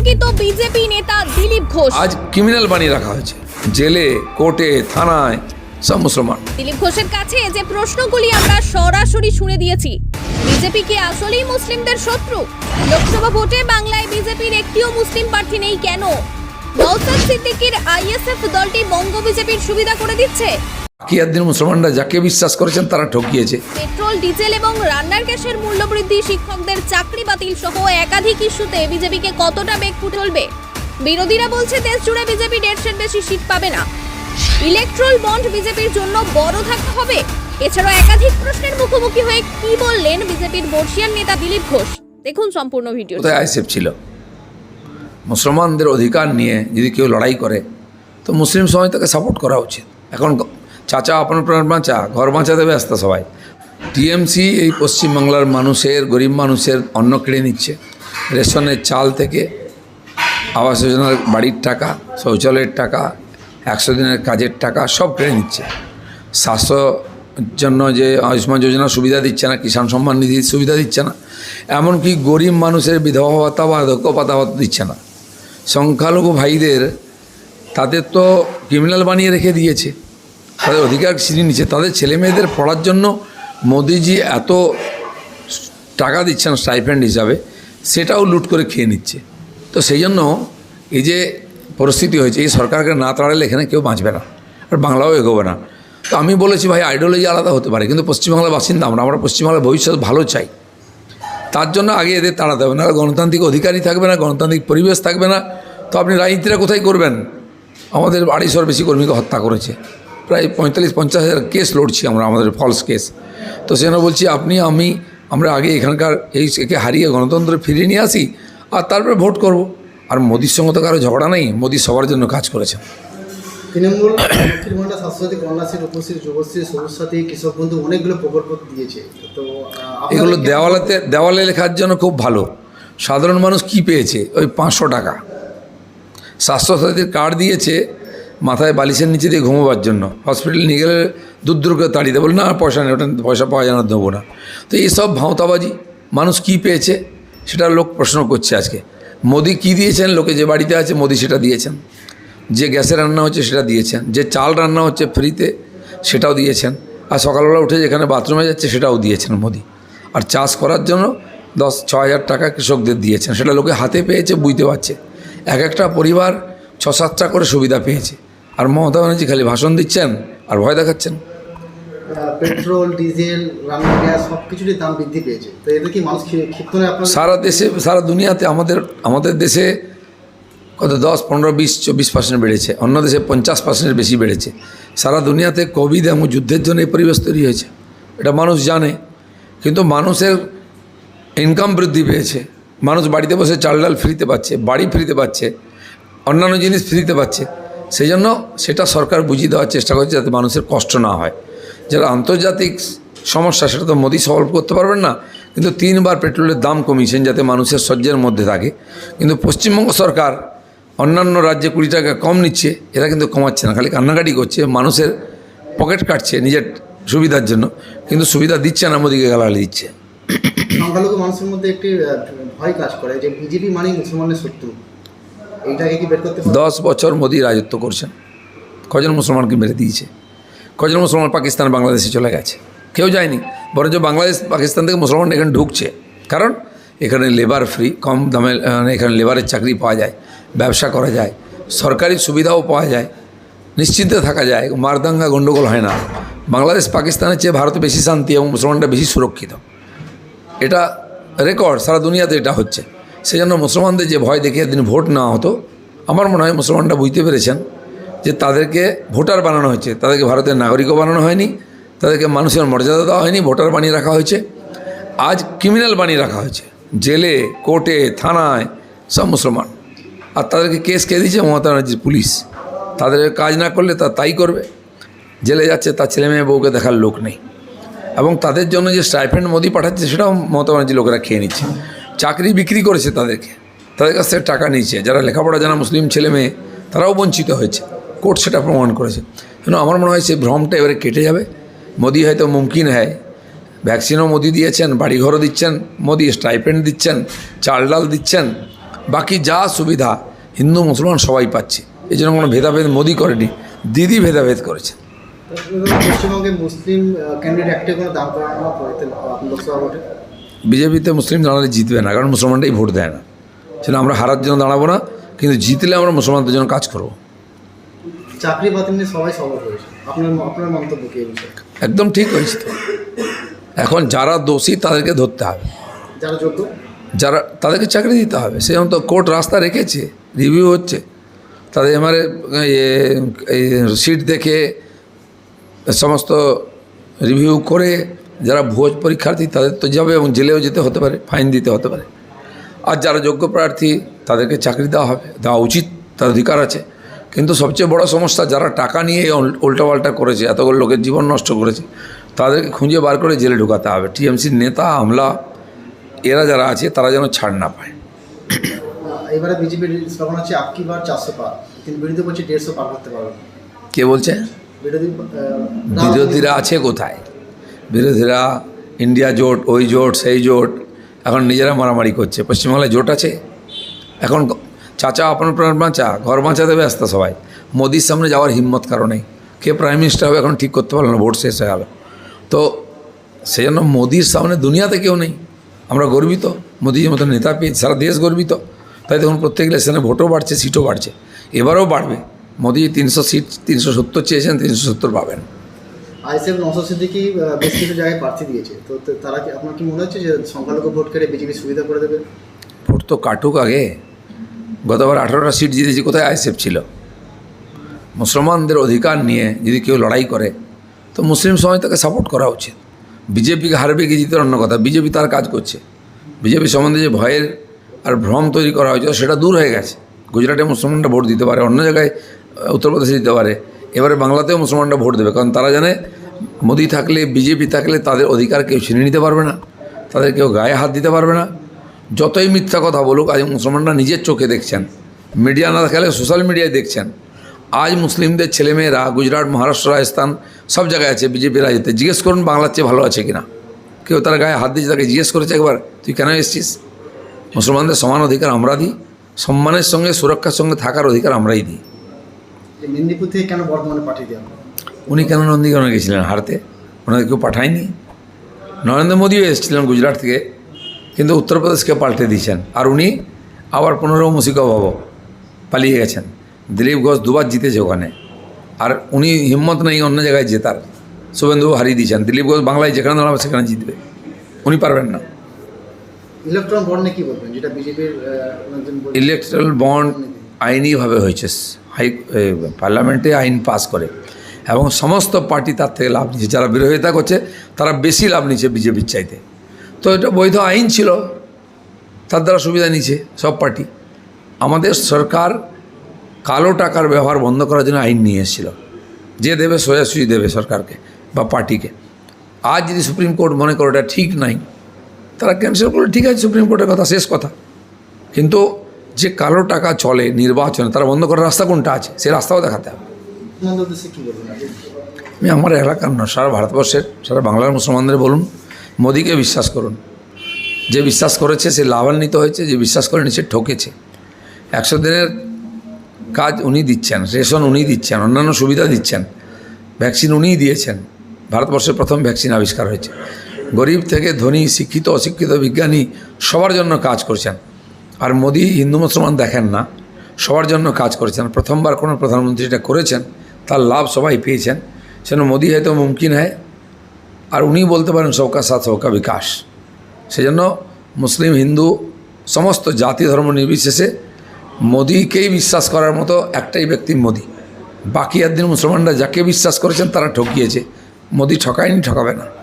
আতঙ্কিত বিজেপি নেতা দিলীপ ঘোষ। আজ ক্রিমিনাল বানিয়ে রাখা হয়েছে। জেলে কোর্টে থানায় সব মুসলমান। দিলীপ ঘোষের কাছে যে প্রশ্নগুলি আমরা সরাসরি শুনে দিয়েছি বিজেপি কি আসলেই মুসলিমদের শত্রু? লোকসভা ভোটে বাংলায় বিজেপির একটিও মুসলিম প্রার্থী নেই কেন? নওসাদ সিদ্দিকির আইএসএফ দলটি বঙ্গ বিজেপির সুবিধা করে দিচ্ছে? কিয়াদ্দিন মুসলমানরা যাকে বিশ্বাস করেছেন তারা ঠকিয়েছে। পেট্রোল ডিজেল এবং রান্নার গ্যাসের মূল্যবৃদ্ধি শিক্ষকদের চাকরি বাতিল সহ একাধিক ইস্যুতে বিজেপিকে কতটা বেগ ফুটে তুলবে? বিরোধীরা বলছে দেশ জুড়ে বিজেপি দেড়শের বেশি সিট পাবে না। ইলেকট্রল বন্ড বিজেপির জন্য বড় থাকতে হবে। এছাড়াও একাধিক প্রশ্নের মুখোমুখি হয়ে কি বললেন বিজেপির বর্ষিয়ান নেতা দিলীপ ঘোষ? দেখুন সম্পূর্ণ ভিডিও। আইসেফ ছিল? মুসলমানদের অধিকার নিয়ে যদি কেউ লড়াই করে তো মুসলিম সমাজ তাকে সাপোর্ট করা উচিত। এখন চাচা আপন প্রাণ বাঁচা, ঘর বাঁচাতে ব্যস্ত সবাই। টিএমসি এই পশ্চিমবাংলার মানুষের, গরিব মানুষের অন্ন কেড়ে নিচ্ছে। রেশনের চাল থেকে আবাস যোজনার বাড়ির টাকা, শৌচালয়ের টাকা, একশো দিনের কাজের টাকা সব কেড়ে নিচ্ছে। স্বাস্থ্য জন্য যে আয়ুষ্মান যোজনার সুবিধা দিচ্ছে না, কিষাণ সম্মান নিধির সুবিধা দিচ্ছে না, এমনকি গরিব মানুষের বিধবা ভাতা বা দক্ষ ভাতা ভাতা দিচ্ছে না। সংখ্যালঘু ভাইদের, তাদের তো ক্রিমিনাল বানিয়ে রেখে দিয়েছে। তাদের অধিকার ছিনিয়ে নিচ্ছে। তাদের ছেলে মেয়েদের পড়ার জন্য মোদিজি এত টাকা দিচ্ছেন স্টাইপেন্ড হিসাবে, সেটাও লুট করে খেয়ে নিচ্ছে। তো সেই জন্য এই যে পরিস্থিতি হয়েছে, এই সরকারকে না তাড়ালে এখানে কেউ বাঁচবে না আর বাংলাও এগোবে না। তো আমি বলেছি, ভাই আইডিওলজি আলাদা হতে পারে, কিন্তু পশ্চিমবাংলার বাসিন্দা আমরা আমরা পশ্চিমবাংলার ভবিষ্যৎ ভালো চাই। তার জন্য আগে এদের তাড়াতে হবে না গণতান্ত্রিক অধিকারই থাকবে না, গণতান্ত্রিক পরিবেশ থাকবে না। তো আপনি রাজনীতিটা কোথায় করবেন? আমাদের আড়াইশোর বেশি কর্মীকে হত্যা করেছে। প্রায় পঁয়তাল্লিশ পঞ্চাশ হাজার কেস লড়ছি আমরা আমাদের ফলস কেস তো সেজন্য বলছি আপনি আমি আমরা আগে এখানকার এই একে হারিয়ে গণতন্ত্র ফিরিয়ে নিয়ে আসি আর তারপরে ভোট করব। আর মোদির সঙ্গে তো কারও ঝগড়া নেই মোদি সবার জন্য কাজ করেছেন তৃণমূল লক্ষ্মীর স্বাস্থ্যসাথী কন্যাশ্রী রূপশ্রী যুবশ্রী সবুজ সাথী কৃষক বন্ধু অনেকগুলো প্রকল্প দিয়েছে। তো এগুলো দেওয়ালেতে দেওয়ালে লেখার জন্য খুব ভালো। সাধারণ মানুষ কি পেয়েছে? ওই পাঁচশো টাকা। স্বাস্থ্যসাথীর কার্ড দিয়েছে মাথায় বালিশের নিচে দিয়ে ঘুমোবার জন্য। হসপিটাল নিয়ে গেলে দূর দূর তাড়িয়ে দেবো না, পয়সা নেই, ওটা পয়সা পাওয়া যায় না, দেবো না। তো এইসব ভাঁওতাবাজি, মানুষ কি পেয়েছে সেটা লোক প্রশ্ন করছে আজকে। মোদি কি দিয়েছেন? লোকে যে বাড়িতে আছে, মোদি সেটা দিয়েছেন। যে গ্যাসে রান্না হচ্ছে, সেটা দিয়েছেন। যে চাল রান্না হচ্ছে, ফ্রিতে সেটাও দিয়েছেন। আর সকালবেলা উঠে যেখানে বাথরুমে যাচ্ছে, সেটাও দিয়েছেন মোদি। আর চাষ করার জন্য দশ ছ হাজার টাকা কৃষকদের দিয়েছেন। সেটা লোকে হাতে পেয়েছে, বুঝতে পারছে। এক একটা পরিবার ছ, সাতটা করে সুবিধা পেয়েছে। আর মমতা ব্যানার্জি খালি ভাষণ দিচ্ছেন আর ভয় দেখাচ্ছেন। পেট্রোল ডিজেল রান্নার গ্যাস সব কিছুরই দাম বৃদ্ধি পেয়েছে। তো এতে কি মানুষ ক্ষিপ্ত সারা দেশে সারা দুনিয়াতে আমাদের আমাদের দেশে কত দশ পনেরো বিশ চব্বিশ পার্সেন্ট বেড়েছে। অন্য দেশে পঞ্চাশ পার্সেন্টের বেশি বেড়েছে। সারা দুনিয়াতে কোভিড এবং যুদ্ধের জন্য এই পরিবেশ তৈরি হয়েছে। এটা মানুষ জানে। কিন্তু মানুষের ইনকাম বৃদ্ধি পেয়েছে। মানুষ বাড়িতে বসে চাল ডাল ফ্রিতে পাচ্ছে বাড়ি ফ্রিতে পাচ্ছে অন্যান্য জিনিস ফ্রিতে পাচ্ছে। সেই জন্য সেটা সরকার বুঝিয়ে দেওয়ার চেষ্টা করছে যাতে মানুষের কষ্ট না হয়। যারা আন্তর্জাতিক সমস্যা, সেটা তো মোদি সলভ করতে পারবেন না, কিন্তু তিনবার পেট্রোলের দাম কমিয়েছেন যাতে মানুষের সহ্যের মধ্যে থাকে। কিন্তু পশ্চিমবঙ্গ সরকার অন্যান্য রাজ্যে কুড়ি টাকা কম নিচ্ছে, এরা কিন্তু কমাচ্ছে না, খালি কান্নাকাটি করছে, মানুষের পকেট কাটছে নিজের সুবিধার জন্য, কিন্তু সুবিধা দিচ্ছে না, মোদিকে গালাগালি দিচ্ছে। সংখ্যালঘু মানুষের মধ্যে একটি ভয় কাজ করে যে বিজেপি মানেই মুসলমানের শত্রু। দশ বছর মোদি রাজত্ব করছেন। কজন মুসলমানকে মেরে দিয়েছে? কজন মুসলমান পাকিস্তান বাংলাদেশে চলে গেছে? কেউ যায়নি। বরঞ্চ বাংলাদেশ পাকিস্তান থেকে মুসলমান এখানে ঢুকছে। কারণ এখানে লেবার ফ্রি কম দামে আহ, এখানে লেবারের চাকরি পাওয়া যায় ব্যবসা করা যায় সরকারি সুবিধাও পাওয়া যায় নিশ্চিন্তে থাকা যায় মারদাঙ্গা গণ্ডগোল হয় না। বাংলাদেশ পাকিস্তানের চেয়ে ভারতে বেশি শান্তি এবং মুসলমানরা বেশি সুরক্ষিত। এটা রেকর্ড সারা দুনিয়াতে এটা হচ্ছে। সেই জন্য মুসলমানদের যে ভয় দেখে দিন ভোট নেওয়া হতো, আমার মনে হয় মুসলমানরা বুঝতে পেরেছেন যে তাদেরকে ভোটার বানানো হয়েছে। তাদেরকে ভারতের নাগরিকও বানানো হয়নি, তাদেরকে মানুষের মর্যাদা দেওয়া হয়নি, ভোটার বানিয়ে রাখা হয়েছে। আজ ক্রিমিনাল বানিয়ে রাখা হয়েছে। জেলে, কোর্টে, থানায় সব মুসলমান। আর তাদেরকে কেস কে দিয়েছে মমতা ব্যানার্জির পুলিশ। তাদের কাজ না করলে তা তাই করবে। জেলে যাচ্ছে, তার ছেলে মেয়ে বউকে দেখার লোক নেই। এবং তাদের জন্য যে স্টাইফেন্ড মোদি পাঠাচ্ছে, সেটাও মমতা ব্যানার্জি লোকেরা খেয়ে নিচ্ছে। চাকরি বিক্রি করেছে তাদেরকে। তাদের কাছ থেকে টাকা নিয়েছে। যারা লেখাপড়া জানা মুসলিম ছেলে মেয়ে, তারাও বঞ্চিত হয়েছে। কোর্ট সেটা প্রমাণ করেছে। কেন? আমার মনে হয় সেই ভ্রমটা এবারে কেটে যাবে। মোদি হয়তো মুমকিন হয়। ভ্যাকসিনও মোদি দিয়েছেন, বাড়িঘরও দিচ্ছেন, মোদি স্টাইপেন্ড দিচ্ছেন, চাল ডাল দিচ্ছেন। বাকি যা সুবিধা হিন্দু, মুসলমান সবাই পাচ্ছে। এই জন্য কোনো ভেদাভেদ মোদি করেনি, দিদি ভেদাভেদ করেছে। পশ্চিমবঙ্গে মুসলিম ক্যান্ডিডেট একটা কোনো দাম করানো লোকসভা ভোটে বিজেপিতে মুসলিম দাঁড়ালে জিতবে না কারণ মুসলমানটাই ভোট দেয় না। সেটা আমরা হারার জন্য দাঁড়াবো না কিন্তু জিতলে আমরা মুসলমানদের জন্য কাজ করব। চাকরি বাতিল নিয়ে সবাই সবল হয়েছে আপনার আপনার মন্তব্য কি একদম ঠিক হয়েছে তো। এখন যারা দোষী তাদেরকে ধরতে হবে। যারা যোগ্য? যারা তাদেরকে চাকরি দিতে হবে। সে তো কোর্ট রাস্তা রেখেছে রিভিউ হচ্ছে। তাদের এমারে এই সিট দেখে সমস্ত রিভিউ করে যারা ভোজ পরীক্ষার্থী তাদের তো যাবে এবং জেলেও যেতে হতে পারে ফাইন দিতে হতে পারে। আর যারা যোগ্য প্রার্থী তাদেরকে চাকরি দেওয়া হবে দেওয়া উচিত তার অধিকার আছে। কিন্তু সবচেয়ে বড় সমস্যা যারা টাকা নিয়ে উল্টাপাল্টা করেছে এতগুলো লোকের জীবন নষ্ট করেছে তাদেরকে খুঁজে বার করে জেলে ঢুকাতে হবে। টিএমসির নেতা আমলা এরা যারা আছে তারা যেন ছাড় না পায়। এবারে বিজেপির স্লোগান হচ্ছে আপকি বার চারশো পার কিন্তু বিরোধী বলছে দেড়শো পার করতে পারবে কে বলছে? বিরোধী বিরোধীরা আছে কোথায়? বিরোধীরা ইন্ডিয়া জোট, ওই জোট, সেই জোট, এখন নিজেরা মারামারি করছে। পশ্চিমবাংলায় জোট আছে? এখন চাচা, আপন প্রাণ বাঁচা, ঘর বাঁচাতে ব্যস্ত সবাই। মোদির সামনে যাওয়ার হিম্মত কারণে কে প্রাইম মিনিস্টার হবে এখন ঠিক করতে পারল না, ভোট শেষ হয়ে গেল। তো সেই জন্য মোদির সামনে দুনিয়াতে কেউ নেই। আমরা গর্বিত। মোদির মতো নেতা পেয়েছি, সারা দেশ গর্বিত। তাই দেখুন, প্রত্যেক ইলেকশনে ভোটও বাড়ছে সিটও বাড়ছে। এবারেও বাড়বে। মোদি তিনশো সিট তিনশো সত্তর চেয়েছেন, তিনশো সত্তর পাবেন। আইসিএফ নশো সিদ্দিকি বেশ কিছু জায়গায় প্রার্থী দিয়েছে। তো তারা কি, আপনার কি মনে হচ্ছে যে সংখ্যালঘু ভোট কেড়ে বিজেপি সুবিধা করে দেবে? ভোট তো কাটুক আগে। গতবার আঠারোটা সিট জিতেছি, কোথায় আইসেফ ছিল? মুসলমানদের অধিকার নিয়ে যদি কেউ লড়াই করে, তো মুসলিম সমাজ তাকে সাপোর্ট করা উচিত। বিজেপিকে হারবে কি জিতে অন্য কথা। বিজেপি তার কাজ করছে। বিজেপি সম্বন্ধে যে ভয়ের আর ভ্রম তৈরি করা হয়েছে, সেটা দূর হয়ে গেছে। গুজরাটে মুসলমানরা ভোট দিতে পারে, অন্য জায়গায় উত্তরপ্রদেশে দিতে পারে। এবারে বাংলাতেও মুসলমানরা ভোট দেবে, কারণ তারা জানে মোদি থাকলে, বিজেপি থাকলে তাদের অধিকার কেউ ছিনে নিতে পারবে না, তাদের কেউ গায়ে হাত দিতে পারবে না। যতই মিথ্যা কথা বলুক, আজ মুসলমানরা নিজের চোখে দেখছেন, মিডিয়া না দেখালে সোশ্যাল মিডিয়ায় দেখছেন। আজ মুসলিমদের ছেলেমেয়েরা, গুজরাট, মহারাষ্ট্র, রাজস্থান, সব জায়গায় আছে, বিজেপি রাজ্যতে জিজ্ঞেস করুন, বাংলার চেয়ে ভালো আছে কিনা? কেউ তার গায়ে হাত দিয়েছে, তাকে জিজ্ঞেস করেছে একবার, তুই কেন এসছিস? মুসলমানদের সমান অধিকার আমরা দিই, সম্মানের সঙ্গে, সুরক্ষার সঙ্গে থাকার অধিকার আমরাই দিই। মেদিনীপুর থেকে কেন বর্ধমানে পাঠিয়ে হলো? উনি কেন নন্দীগ্রামে গেছিলেন হারতে? ওনাদের কেউ পাঠায়নি? নরেন্দ্র মোদীও এসেছিলেন গুজরাট থেকে কিন্তু উত্তরপ্রদেশকে পাল্টে দিয়েছেন। আর উনি আবার পনেরো মুসিকবাবু পালিয়ে গেছেন। দিলীপ ঘোষ দুবার জিতেছে ওখানে। আর উনি হিম্মত নেই অন্য জায়গায় জেতার। শুভেন্দুবাবু হারিয়ে দিয়েছেন। দিলীপ ঘোষ বাংলায় যেখানে দাঁড়াবে সেখানে জিতবে। উনি পারবেন না। ইলেকট্রন বন্ড কি বলবেন? যেটা বিজেপির ইলেকট্রাল বন্ড আইনিভাবে হয়েছে। হাই পার্লামেন্টে আইন পাস করে। এবং সমস্ত পার্টি তার থেকে লাভ নিচ্ছে যারা বিরোধিতা করছে, তারা বেশি লাভ নিচ্ছে বিজেপির চাইতে। তো এটা বৈধ আইন ছিল, তার দ্বারা সুবিধা নিচ্ছে সব পার্টি। আমাদের সরকার কালো টাকার ব্যবহার বন্ধ করার জন্য আইন নিয়ে এসেছিল। যে দেবে সোজাসুজি দেবে সরকারকে বা পার্টিকে। আজ যদি সুপ্রিম কোর্ট মনে করে এটা ঠিক নাই, তারা ক্যান্সেল করলে ঠিক আছে, সুপ্রিম কোর্টের কথা, শেষ কথা। কিন্তু যে কালো টাকা চলে নির্বাচনে, তারা বন্ধ করার রাস্তা কোনটা আছে সেই রাস্তাও দেখাতে হবে। আমি আমার এলাকার নয়, সারা ভারতবর্ষের, সারা বাংলার মুসলমানদের বলুন, মোদিকে বিশ্বাস করুন। যে বিশ্বাস করেছে, সে লাভান্বিত হয়েছে, যে বিশ্বাস করেনি, সে ঠকেছে। একশো দিনের কাজ উনি দিচ্ছেন, রেশন উনি দিচ্ছেন, অন্যান্য সুবিধা দিচ্ছেন, ভ্যাকসিন উনিই দিয়েছেন। ভারতবর্ষের প্রথম ভ্যাকসিন আবিষ্কার হয়েছে। গরিব থেকে ধনী, শিক্ষিত, অশিক্ষিত, বিজ্ঞানী, সবার জন্য কাজ করছেন। আর মোদি হিন্দু মুসলমান দেখেন না, সবার জন্য কাজ করেছেন। প্রথমবার কোনো প্রধানমন্ত্রী এটা করেছেন তার লাভ সবাই পেয়েছেন। সেজন্য মোদী হয়তো মুমকিন হয়। আর উনি বলতে পারেন সবকা সাথ সবকা বিকাশ। সেজন্য মুসলিম, হিন্দু, সমস্ত জাতি ধর্ম নির্বিশেষে মোদীকেই বিশ্বাস করার মতো একটাই ব্যক্তি মোদী। বাকি একদিন মুসলমানরা যাকে বিশ্বাস করেছেন, তারা ঠকিয়েছে। মোদী ঠকায়নি, ঠকাবে না।